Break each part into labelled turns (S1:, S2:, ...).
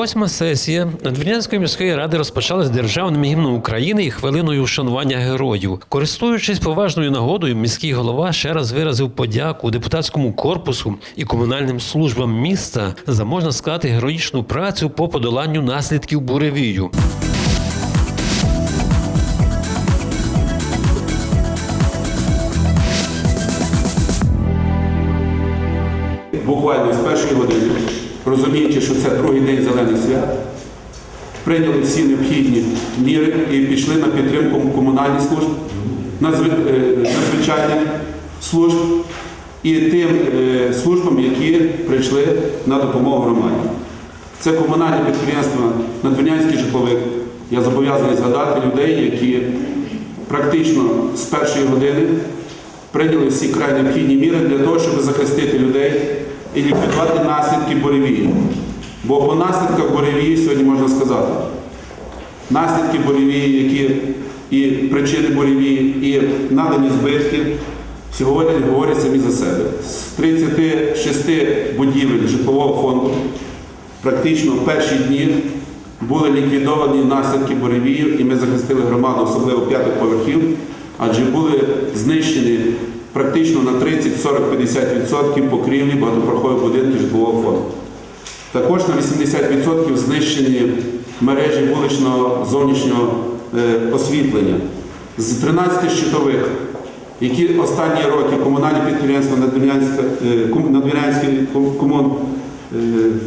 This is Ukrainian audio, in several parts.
S1: Восьма сесія Надвірнянської міської ради розпочалась державним гімном України і хвилиною вшанування героїв. Користуючись поважною нагодою, міський голова ще раз виразив подяку депутатському корпусу і комунальним службам міста за можна сказати героїчну працю по подоланню наслідків буревію.
S2: Розуміючи, що це другий день зелених свят, прийняли всі необхідні міри і пішли на підтримку комунальних служб, е, надзвичайних служб і тим е, службам, які прийшли на допомогу громаді. Це комунальне підприємство Надвірнянський житловик. Я зобов'язаний згадати людей, які практично з першої години прийняли всі край необхідні міри для того, щоб захистити людей і ліквідувати наслідки буревію. Бо по наслідках буревії сьогодні можна сказати, наслідки буревії, які і причини буревії, і надані збитки сьогодні говорять самі за себе. З 36 будівель житлового фонду практично в перші дні були ліквідовані наслідки буревію, і ми захистили громаду, особливо п'ятих поверхів, адже були знищені практично на 30, 40, 50% покрівлі багатопрохових будинків житлового фонду. Також на 80% знищені мережі вуличного зовнішнього е, освітлення. З 13 щитових, які останні роки комунальне підприємство Надвірнянське, е, ком- Надвірнянське ком- комун, е,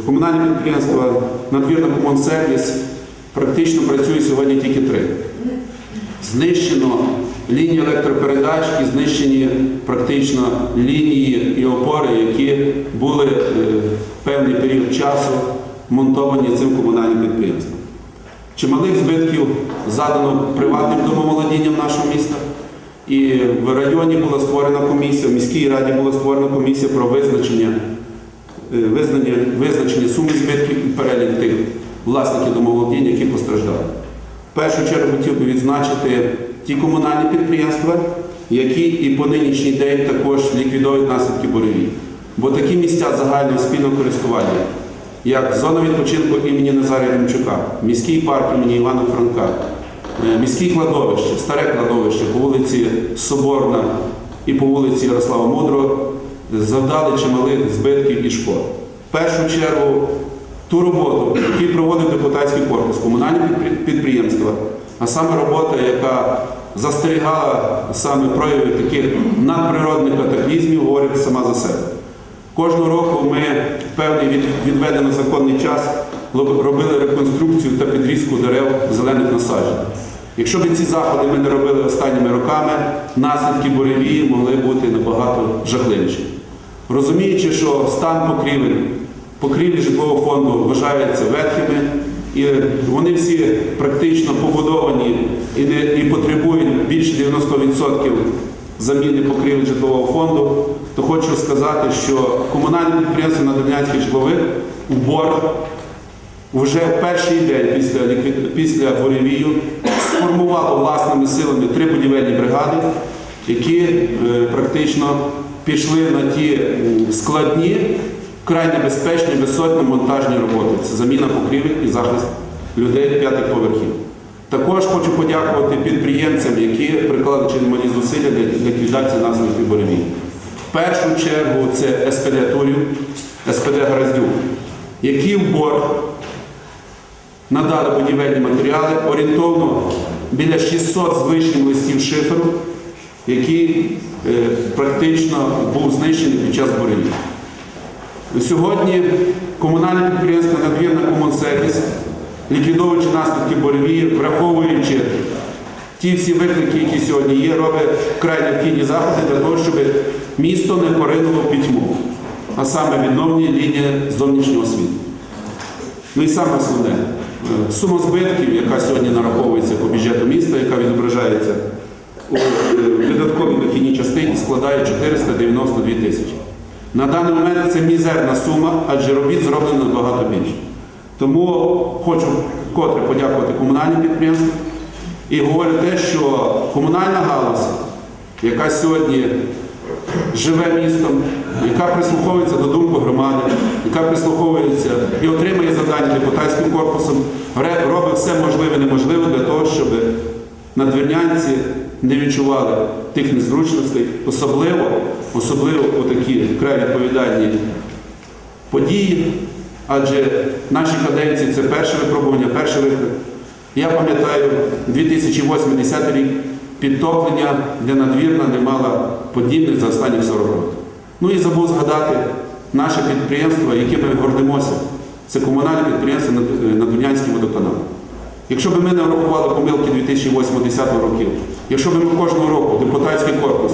S2: комунальне підприємство Надвірна Комунсервіс практично працює сьогодні тільки три. Знищено лінії електропередач і знищені практично лінії і опори, які були е, певний період часу монтовані цим комунальним підприємством. Чималих збитків задано приватним домоволодінням нашого міста. І в районі була створена комісія, в міській раді була створена комісія про визначення, е, визнання, визначення суми збитків і перелік тих власників домоволодіння, які постраждали. В першу чергу хотів би відзначити ті комунальні підприємства, які і по нинішній день також ліквідують наслідки буревій. Бо такі місця загального спільного користування, як зона відпочинку імені Назарія Ремчука, міський парк імені Івана Франка, е, міське кладовище, старе кладовище по вулиці Соборна і по вулиці Ярослава Мудрого завдали чималих збитків і шкод. В першу чергу ту роботу, яку проводив депутатський корпус, комунальні підприємства, а саме робота, яка застерігала саме прояви таких надприродних катаклізмів, говорить сама за себе. Кожного року ми в певний відведено законний час робили реконструкцію та підрізку дерев зелених насаджень. Якщо б ці заходи ми не робили останніми роками, наслідки буревії могли бути набагато жахливіші. Розуміючи, що стан покрівель, покрівлі житлового фонду вважаються ветхими, і вони всі практично побудовані і, не, і потребують більше 90% заміни покрівель житлового фонду, то хочу сказати, що комунальне підприємство Надвірнянський житловик у борг вже перший день після, після буревію сформувало власними силами три будівельні бригади, які е, практично пішли на ті складні, вкрай небезпечні висотно-монтажні роботи. Це заміна покрівель і захист людей п'ятих поверхів. Також хочу подякувати підприємцям, які приклали чималі зусилля для ліквідації наслідків буревію. В першу чергу це СПД Турів, СПД Гроздюк, які в борг надали будівельні матеріали орієнтовно біля 600 з вишнім листів шиферу, який е, практично був знищений під час буревію. Сьогодні комунальне підприємство Надвірна Комунсервіс, ліквідовуючи наслідки буревії, враховуючи ті всі виклики, які сьогодні є, робить вкрай необхідні заходи для того, щоб місто не поринуло в пітьму, а саме відновлені лінії зовнішнього освіти. Ну і саме основне, е, сума збитків, яка сьогодні нараховується по бюджету міста, яка відображається у е, видатковій дохідній частині, складає 492 тисячі. На даний момент це мізерна сума, адже робіт зроблено набагато більше. Тому хочу вкотре подякувати комунальним підприємствам і говорю те, що комунальна галузь, яка сьогодні живе містом, яка прислуховується до думки громади, яка прислуховується і отримує завдання депутатським корпусом, робить все можливе і неможливе для того, щоб надвірнянці не відчували тих незручностей, особливо, особливо такі вкрай відповідальні події, адже наші каденції це перше випробування, перший виклик. Я пам'ятаю 2008-2010 рік підтоплення для надвірна не мала подібних за останні 40 років. Ну і забув згадати наше підприємство, яким ми гордимося. Це комунальне підприємство Над- Надвірнянський водоканал. Якщо б ми не врахували помилки 2008-2010 років, якщо б ми кожного року депутатський корпус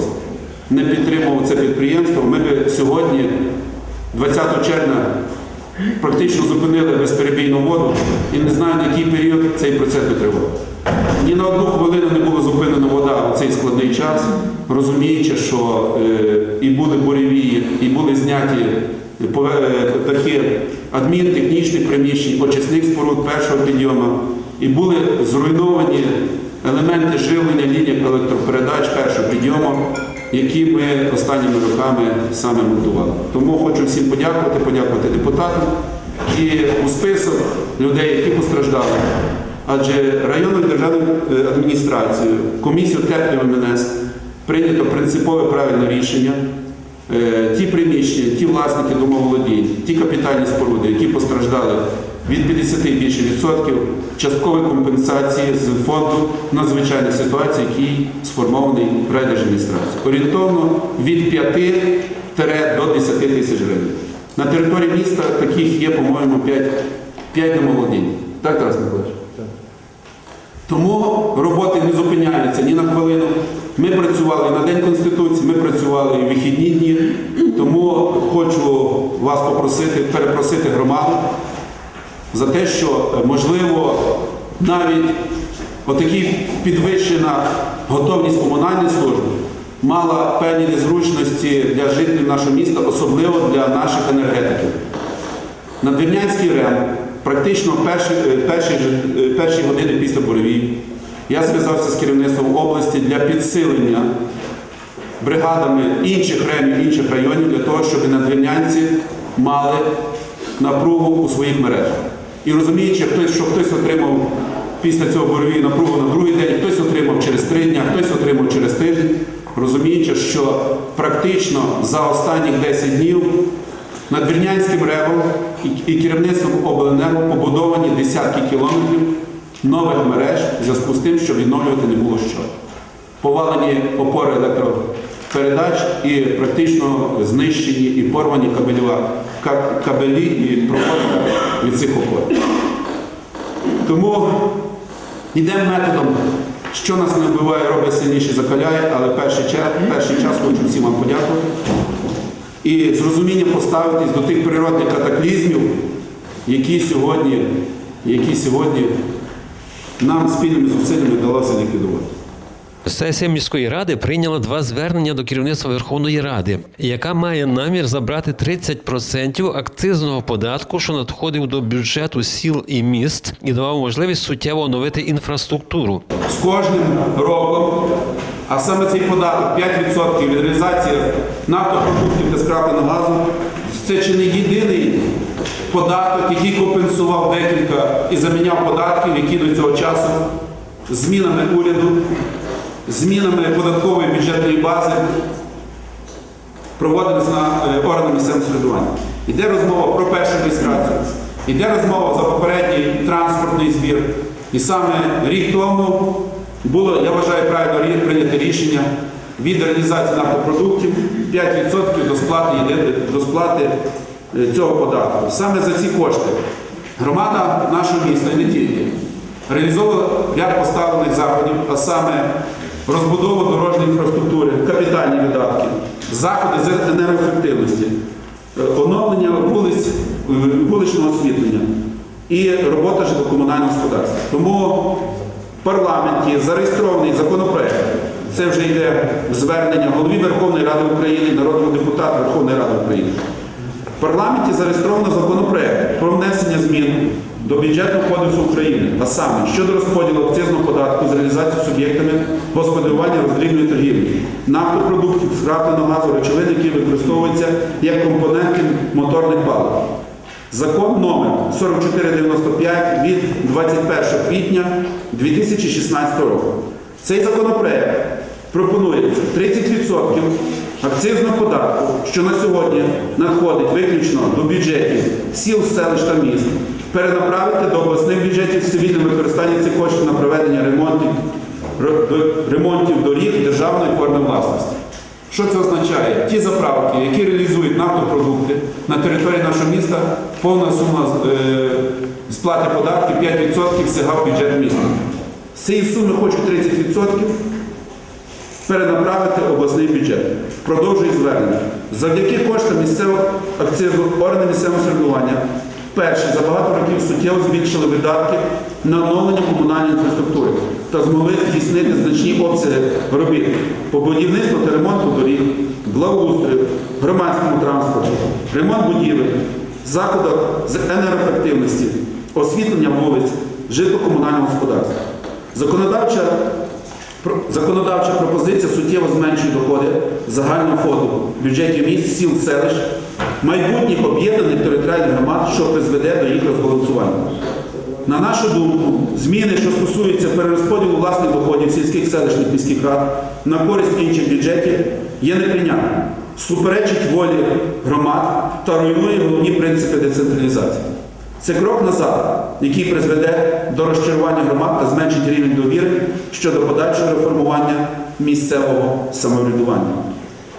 S2: не підтримував це підприємство, ми б сьогодні, 20 червня, практично зупинили безперебійну воду і не знаю, на який період цей процес би тривав. Ні на одну хвилину не було зупинена вода у цей складний час, розуміючи, що е, і були буревії, і були зняті е, дахи адмінтехнічних приміщень, очисних споруд першого підйому, і були зруйновані елементи живлення ліній електропередач першого підйому, які ми останніми роками саме монтували. Тому хочу всім подякувати, подякувати депутатам і у список людей, які постраждали. Адже районною державною е, адміністрацією, комісією теплів МНС прийнято принципове правильне рішення. Е, Ті приміщення, ті власники домоволодінь, ті капітальні споруди, які постраждали від 50 і більше відсотків часткової компенсації з фонду надзвичайних ситуацій, який сформований в райдержадміністрації. Орієнтовно від 5 до 10 тисяч гривень. На території міста таких є, по-моєму, 5, 5 домоволодінь. Так, Тарас Миколаївич? Тому роботи не зупиняються ні на хвилину. Ми працювали і на День Конституції, ми працювали і в вихідні дні. Тому хочу вас попросити, перепросити громаду за те, що е, можливо навіть отакі підвищена готовність комунальної служби мала певні незручності для жителів нашого міста, особливо для наших енергетиків. Надвірнянський РЕМ практично перші, е, перші, е, перші години після буревій я зв'язався з керівництвом області для підсилення бригадами інших РЕМів, інших районів для того, щоб надвірнянці мали напругу у своїх мережах. І розуміючи, що хтось отримав після цього буревій напругу на другий день, хтось отримав через три дні, хтось отримав через тиждень, розуміючи, що практично за останніх 10 днів Надвірнянським ревом і- і керівництвом обленерго побудовані десятки кілометрів нових мереж в зв'язку з тим, що відновлювати не було що. Повалені опори електропередач і практично знищені і порвані кабелі і проводка від цих опор. Тому йдемо методом, що нас не вбиває, робить сильніше, закаляє, але перший час, перший час хочу всім вам подякувати і з розумінням поставитись до тих природних катаклізмів, які сьогодні, які сьогодні нам спільними зусиллями вдалося ліквідувати.
S1: Сесія міської ради прийняла два звернення до керівництва Верховної Ради, яка має намір забрати 30% акцизного податку, що надходив до бюджету сіл і міст, і давав можливість суттєво оновити інфраструктуру.
S2: З кожним роком, а саме цей податок 5% від реалізації нафтопродуктів та скрапленого газу, це чи не єдиний податок, який компенсував декілька і заміняв податків, які до цього часу змінами уряду, змінами податкової бюджетної бази проводились на е, органи місцевого самоврядування. Іде розмова про першу реєстрацію, іде розмова за попередній транспортний збір. І саме рік тому було, я вважаю, правильно прийняте рішення від реалізації нафтопродуктів 5% до сплати, до сплати е, цього податку. Саме за ці кошти громада нашого міста не тільки реалізовувала ряд поставлених заходів, а саме розбудову дорожньої інфраструктури, капітальні видатки, заходи з енергоефективності, е, оновлення вулиць, е, вуличного освітлення і робота житлово-комунального господарства. Тому в парламенті зареєстрований законопроект. Це вже йде звернення голові Верховної Ради України, народному депутату Верховної Ради України. В парламенті зареєстровано законопроект про внесення змін до бюджетного кодексу України, а саме щодо розподілу акцизного податку з реалізації суб'єктами господарювання роздрібної торгівлі, нафтопродуктів, скрапленого газу, речовин, які використовуються як компоненти моторних палив. Закон номер 4495 від 21 квітня 2016 року. Цей законопроект пропонується 30% акцизного податку, що на сьогодні надходить виключно до бюджетів сіл, селищ та міст, перенаправити до обласних бюджетів з цивільним використанням цих коштів на проведення ремонтів, ремонтів доріг державної форми власності. Що це означає? Ті заправки, які реалізують нафтопродукти на території нашого міста, повна сума е, сплати податків 5% сягав бюджет міста. З цієї суми хочу 30% перенаправити обласний бюджет. Продовжую звернення. Завдяки коштам місцевого акцизу органи місцевого самоврядування перші за багато років суттєво збільшили видатки на оновлення комунальної інфраструктури та змогли здійснити значні обсяги робіт по будівництву та ремонту доріг, благоустрою, громадському транспорту, ремонт будівель, заходах з енергоефективності, освітлення вулиць, житло-комунального господарства. Законодавча Законодавча пропозиція суттєво зменшує доходи загального фонду бюджетів міст, сіл, селищ, майбутніх об'єднаних територіальних громад, що призведе до їх розбалансування. На нашу думку, зміни, що стосуються перерозподілу власних доходів сільських селищних міських рад на користь інших бюджетів, є неприйнятним, суперечить волі громад та руйнує головні принципи децентралізації. Це крок назад, який призведе до розчарування громад та зменшить рівень довіри щодо подальшого реформування місцевого самоврядування.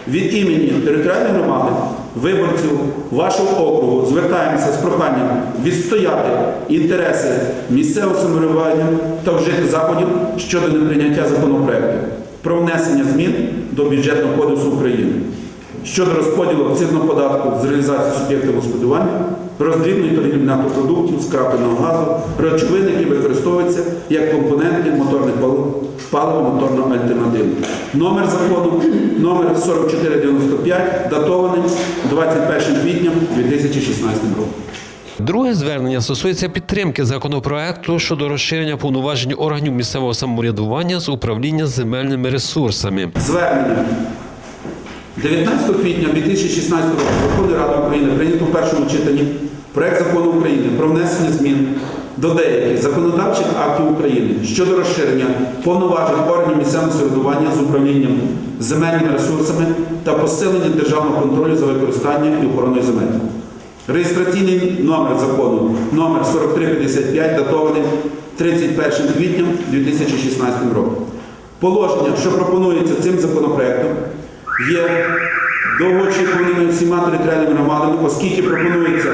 S2: Від імені територіальної громади, виборців вашого округу звертаємося з проханням відстояти інтереси місцевого самоврядування та вжити заходів щодо неприйняття законопроекту про внесення змін до бюджетного кодексу України щодо розподілу акцизного податку з реалізації суб'єктів господарювання, роздрібної торгівлі нафтопродуктів, скрапленого газу, речовин, які використовуються як компоненти моторних палив, паливо-моторного альтернативи. Номер закону номер 4495, датований 21 квітня 2016 року.
S1: Друге звернення стосується підтримки законопроекту щодо розширення повноважень органів місцевого самоврядування з управління земельними ресурсами.
S2: Звернення 19 квітня 2016 року Верховної Ради України прийнято в першому читанні проект закону України про внесення змін до деяких законодавчих актів України щодо розширення повноважень органів місцевого самоврядування з управлінням земельними ресурсами та посилення державного контролю за використанням і охороною земель. Реєстраційний номер закону номер 4355 датований 31 квітня 2016 роком. Положення, що пропонується цим законопроектом, є довгоочікуваними всіма територіальними громадами, оскільки пропонується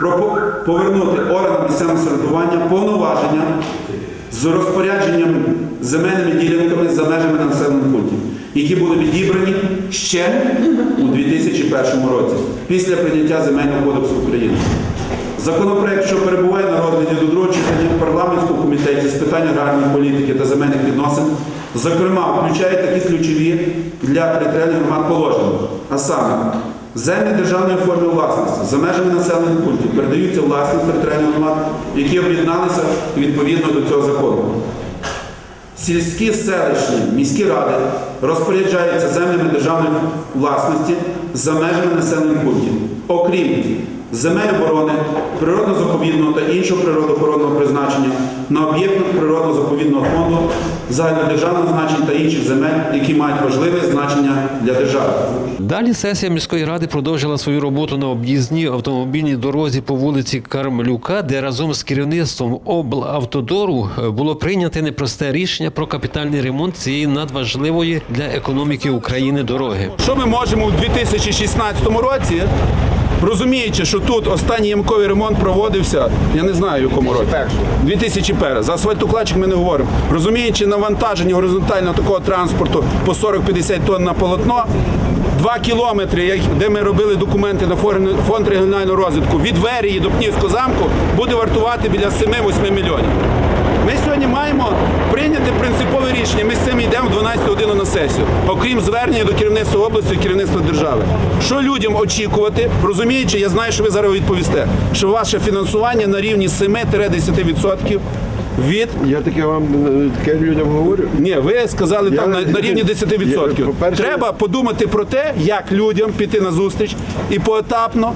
S2: пропо- повернути органам місцевого самоврядування повноваження з розпорядженням земельними ділянками за межами населених пунктів, які були відібрані ще у 2001 році після прийняття Земельного кодексу України. Законопроект, що перебуває на розгляді до другого читання в парламентському комітеті з питань аграрної політики та земельних відносин, зокрема, включає такі ключові для територіальних громад положення, а саме землі державної форми власності за межами населених пунктів передаються власність територіальних громад, які об'єдналися відповідно до цього закону. Сільські селищні міські ради розпоряджаються землями державної власності за межами населених пунктів, окрім земель оборони, природно-заповідного та іншого природоохоронного призначення на об'єктах природно-заповідного фонду, загальнодержавних значень та інших земель, які мають важливе значення для держави.
S1: Далі сесія міської ради продовжила свою роботу на об'їзній автомобільній дорозі по вулиці Кармелюка, де разом з керівництвом облавтодору е, було прийнято непросте рішення про капітальний ремонт цієї надважливої для економіки України дороги.
S2: Що ми можемо у 2016 році, розуміючи, що тут останній ямковий ремонт проводився, я не знаю, в якому році. 2001. За асфальтокладчик ми не говоримо. Розуміючи навантаження горизонтального такого транспорту по 40-50 тонн на полотно, Два кілометри, де ми робили документи на фонд регіонального розвитку, від Верії до Пнівського замку буде вартувати біля 7-8 мільйонів. Ми сьогодні маємо прийняти принципове рішення. Ми з цим йдемо в 12 годину на сесію, окрім звернення до керівництва області і керівництва держави. Що людям очікувати, розуміючи, я знаю, що ви зараз відповісте, що ваше фінансування на рівні 7-10% від
S3: Я таке вам е, таке людям говорю.
S2: ні, ви сказали
S3: Я-
S2: там на, на рівні 10%.
S3: по-перше-
S2: Треба подумати про те, як людям піти на зустріч і поетапно.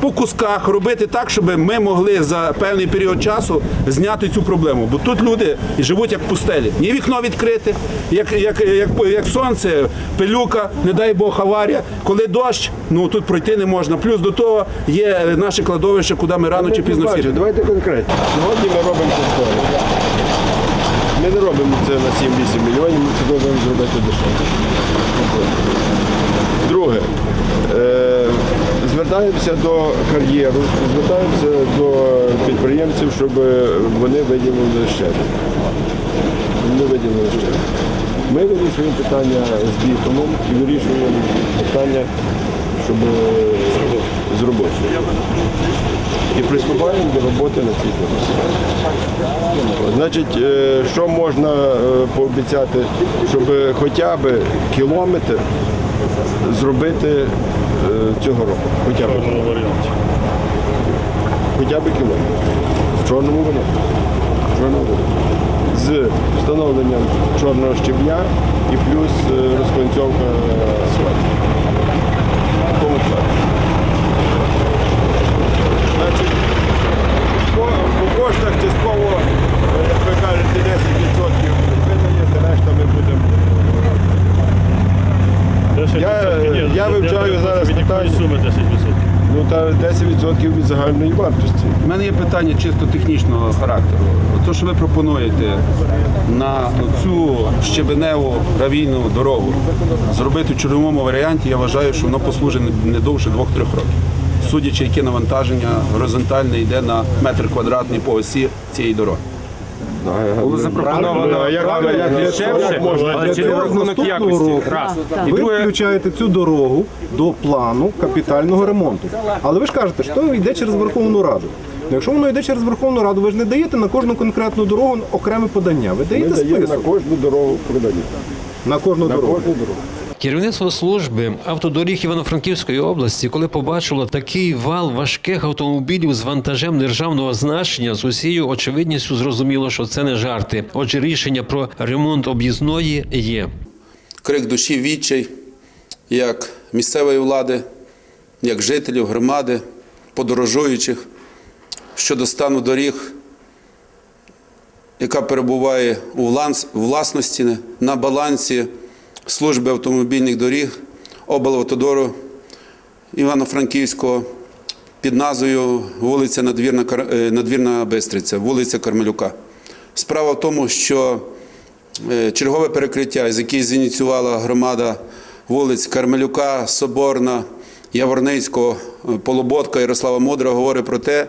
S2: По кусках робити так, щоб ми могли за певний період часу зняти цю проблему. Бо тут люди живуть як пустелі. Ні вікно відкрите, як, як, як, як сонце, пилюка, не дай Бог аварія. Коли дощ, ну тут пройти не можна. Плюс до того є наше кладовище, куди ми рано чи пізно всі.
S3: Давайте конкретно. Сьогодні ми робимо кошторис. Ми не робимо це на 7-8 мільйонів, ми це робимо зробити дешевше. Друге. Е, звертаємося до кар'єру, звертаємося до підприємців, щоб вони виділили ще. Вони виділили ще. Ми вирішуємо питання з бітумом і вирішуємо питання, щоб з роботи. І приступаємо до роботи на цій дорозі. Значить, е, що можна е, пообіцяти, щоб хоча б кілометр зробити цього року. Хоча б, хоча б кілометр. В чорному варіанті. В чорному варіанті. З встановленням чорного щебня і плюс е, розконцьовка асфальту. Тому плані. Значить, по, коштах частково, е, як ви кажете, 10% ви даєте, решта ми будемо. Я- я вивчаю зараз питання.
S4: суми 10%.
S3: Ну та 10% від загальної вартості.
S2: У мене є питання чисто технічного характеру. То, що ви пропонуєте на цю щебеневу гравійну дорогу зробити в чорновому варіанті, я вважаю, що воно послужить не- не довше 2-3 років. Судячи, яке навантаження горизонтальне йде на метр квадратний по осі цієї дороги.
S3: Було запропоновано. А як, як, як, як можна?
S4: але чи не рахунок якості? Раз. І
S5: Ви
S4: друге,
S5: включаєте цю дорогу до плану капітального ремонту. Але ви ж кажете, що йде через Верховну Раду. Ну, якщо воно йде через Верховну Раду, ви ж не даєте на кожну конкретну дорогу окреме подання. Ви
S3: Ми
S5: даєте
S3: даємо на
S5: список
S3: кожну дорогу продані.
S5: на кожну
S3: На
S5: дорогу.
S3: кожну дорогу.
S1: Керівництво служби автодоріг Івано-Франківської області, коли побачило такий вал важких автомобілів з вантажем державного значення, з усією очевидністю зрозуміло, що це не жарти. Отже, рішення про ремонт об'їзної є.
S2: крик душі відчай, як місцевої влади, як жителів громади, подорожуючих щодо стану доріг, яка перебуває у власності на балансі служби автомобільних доріг облавтодору Івано-Франківського під назвою вулиця Надвірна, е, Надвірна Бистриця, вулиця Кармелюка. Справа в тому, що Е, чергове перекриття, з яких зініціювала громада вулиць Кармелюка, Соборна, Яворницького, е, Полуботка, Ярослава Мудра говорить про те,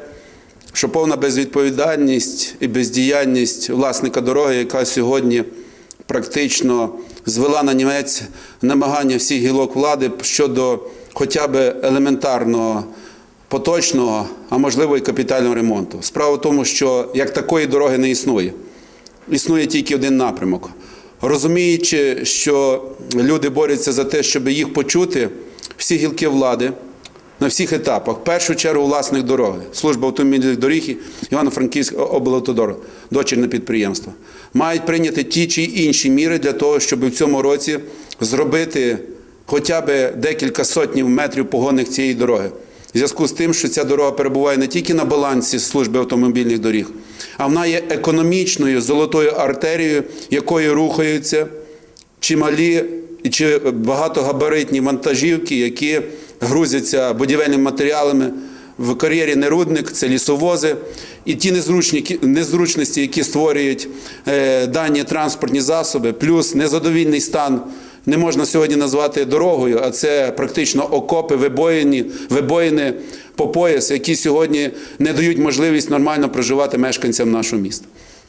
S2: що повна безвідповідальність і бездіяльність власника дороги, яка сьогодні практично звела на німець намагання всіх гілок влади щодо хоча б елементарного поточного, а можливо і капітального ремонту. Справа в тому, що як такої дороги не існує існує тільки один напрямок. Розуміючи, що люди борються за те, щоб їх почути, всі гілки влади на всіх етапах, в першу чергу власних дороги, служба автомобільних доріг Івано-Франківська облавтодор, дочірне підприємство, мають прийняти ті чи інші міри для того, щоб в цьому році зробити хоча б декілька сотнів метрів погонних цієї дороги. В зв'язку з тим, що ця дорога перебуває не тільки на балансі служби автомобільних доріг, а вона є економічною золотою артерією, якою рухаються чималі чи багатогабаритні вантажівки, які грузяться будівельними матеріалами. В кар'єрі Нерудник, це лісовози, і ті незручні, незручності, які створюють е, дані транспортні засоби, плюс незадовільний стан не можна сьогодні назвати дорогою, а це практично окопи, вибоїні, вибоїни по пояс, які сьогодні не дають можливість нормально проживати мешканцям нашого міста.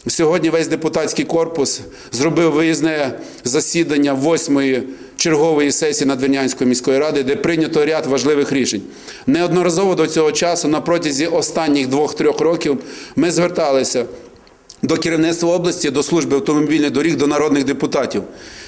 S2: Сьогодні весь депутатський корпус зробив виїзне засідання восьмої чергової сесії Надвірнянської міської ради, де прийнято ряд важливих рішень. Неодноразово до цього часу, на протязі останніх двох-трьох років, ми зверталися до керівництва області, до служби автомобільних доріг, до народних депутатів.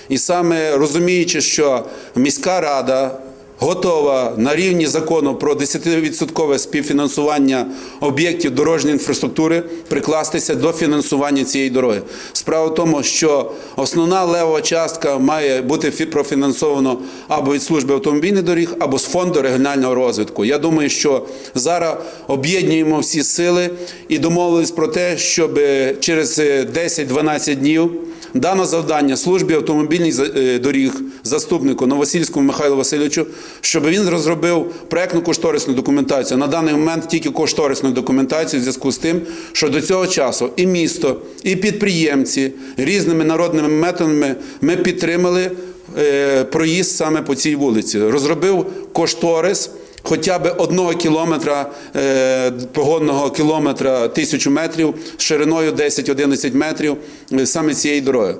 S2: І саме розуміючи, що міська рада готова на рівні закону про 10% співфінансування об'єктів дорожньої інфраструктури прикластися до фінансування цієї дороги. Справа в тому, що основна левова частка має бути фі- профінансовано або від служби автомобільних доріг, або з фонду регіонального розвитку. Я думаю, що зараз об'єднуємо всі сили і домовились про те, щоб е, через е, 10-12 днів дано завдання службі автомобільних е, доріг заступнику Новосільському Михайлу Васильовичу, щоб він розробив проектну кошторисну документацію. На даний момент тільки кошторисну документацію в зв'язку з тим, що до цього часу і місто, і підприємці різними народними методами ми підтримали е, проїзд саме по цій вулиці. Розробив кошторис. Хоча б одного кілометра е, погодного кілометра тисячу метрів шириною 10-11 метрів е, саме цієї дороги.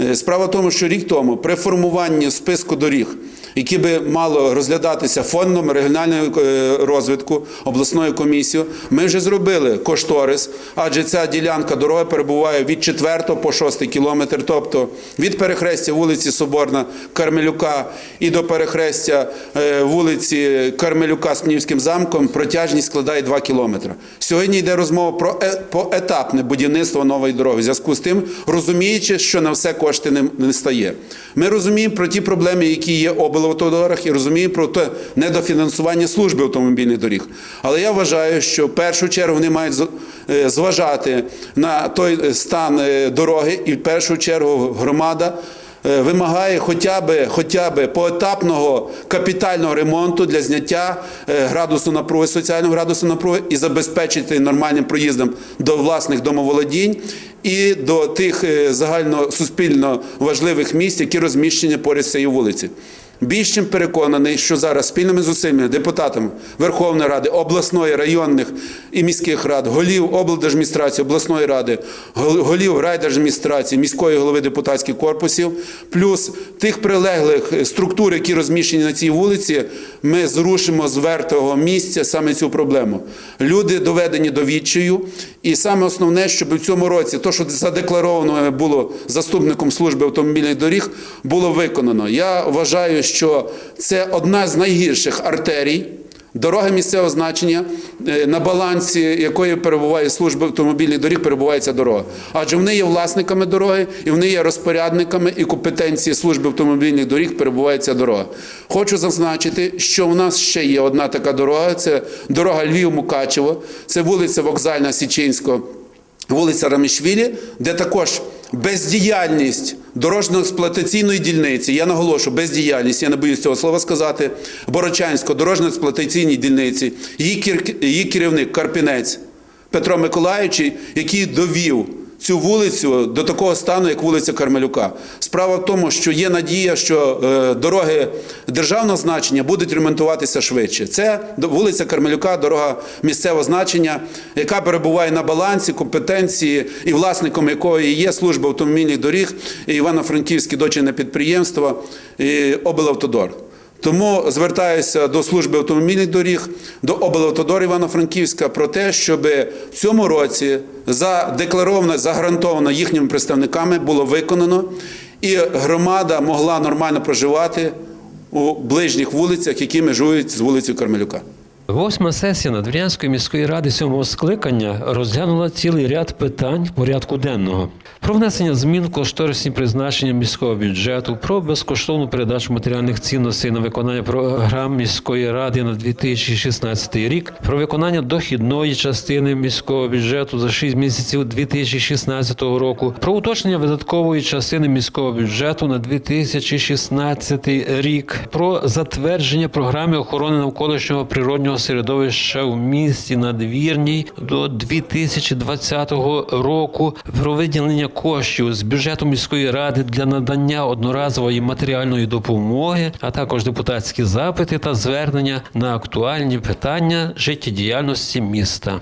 S2: Е, Справа в тому, що рік тому при формуванні списку доріг, які би мало розглядатися фондом регіонального е, розвитку обласною комісією, ми вже зробили кошторис, адже ця ділянка дороги перебуває від 4 по 6 кілометр, тобто від перехрестя вулиці Соборна Кармелюка і до перехрестя е, вулиці Кармелюка з Пнівським замком протяжність складає 2 кілометри. Сьогодні йде розмова про е- поетапне будівництво нової дороги. В зв'язку з тим, розуміючи, що на все кошти не, стає. Ми розуміємо про ті проблеми, які є в облавтодорах, і розуміємо про те недофінансування служби автомобільних доріг. Але я вважаю, що в першу чергу вони мають е, зважати на той стан е, дороги, і в першу чергу громада е, вимагає хоча б, хоча б поетапного капітального ремонту для зняття градусу напруги, соціального градусу напруги і забезпечити нормальним проїздом до власних домоволодінь і до тих е, загально суспільно важливих місць, які розміщені поряд цією вулиці. Більш чим переконаний, що зараз спільними зусиллями депутатами Верховної Ради, обласної, районних і міських рад, голів облдержадміністрації, обласної ради, голів райдержадміністрації, міської голови депутатських корпусів, плюс тих прилеглих структур, які розміщені на цій вулиці, ми зрушимо з вертого місця саме цю проблему. Люди доведені до відчаю, і саме основне, щоб в цьому році то, що задекларовано було заступником служби автомобільних доріг, було виконано. Я вважаю, що це одна з найгірших артерій. Дороги місцевого значення, е, на балансі якої перебуває служба автомобільних доріг, перебуває ця дорога. Адже вони є власниками дороги, і вони є розпорядниками і компетенції служби автомобільних доріг перебуває ця дорога. Хочу зазначити, що у нас ще є одна така дорога: це дорога Львів-Мукачево, це вулиця Вокзальна Січинського вулиця Рамішвілі, де також бездіяльність дорожньо-експлуатаційної дільниці, я наголошую, бездіяльність, я не боюсь цього слова сказати, Борочанської дорожньо-експлуатаційній дільниці, її, кер- її керівник Карпінець Петро Миколаївич, який довів цю вулицю до такого стану, як вулиця Кармелюка. Справа в тому, що є надія, що е, дороги державного значення будуть ремонтуватися швидше. Це вулиця Кармелюка, дорога місцевого значення, яка перебуває на балансі компетенції і власником якої є служба автомобільних доріг, і Івано-Франківське дочірне підприємство і облавтодор. Тому звертаюся до служби автомобільних доріг, до облавтодору Івано-Франківська про те, щоб в цьому році задекларовано, загарантовано їхніми представниками було виконано, і громада могла нормально проживати у ближніх вулицях, які межують з вулицею Кармелюка.
S1: Восьма сесія Надвірянської міської ради сьомого скликання розглянула цілий ряд питань порядку денного. Про внесення змін кошторисні призначення міського бюджету, про безкоштовну передачу матеріальних цінностей на виконання програм міської ради на 2016 рік, про виконання дохідної частини міського бюджету за 6 місяців 2016 року, про уточнення видаткової частини міського бюджету на 2016 рік, про затвердження програми охорони навколишнього природнього середовища в місті Надвірній до 2020 року, про виділення коштів з бюджету міської ради для надання одноразової матеріальної допомоги, а також депутатські запити та звернення на актуальні питання життєдіяльності міста.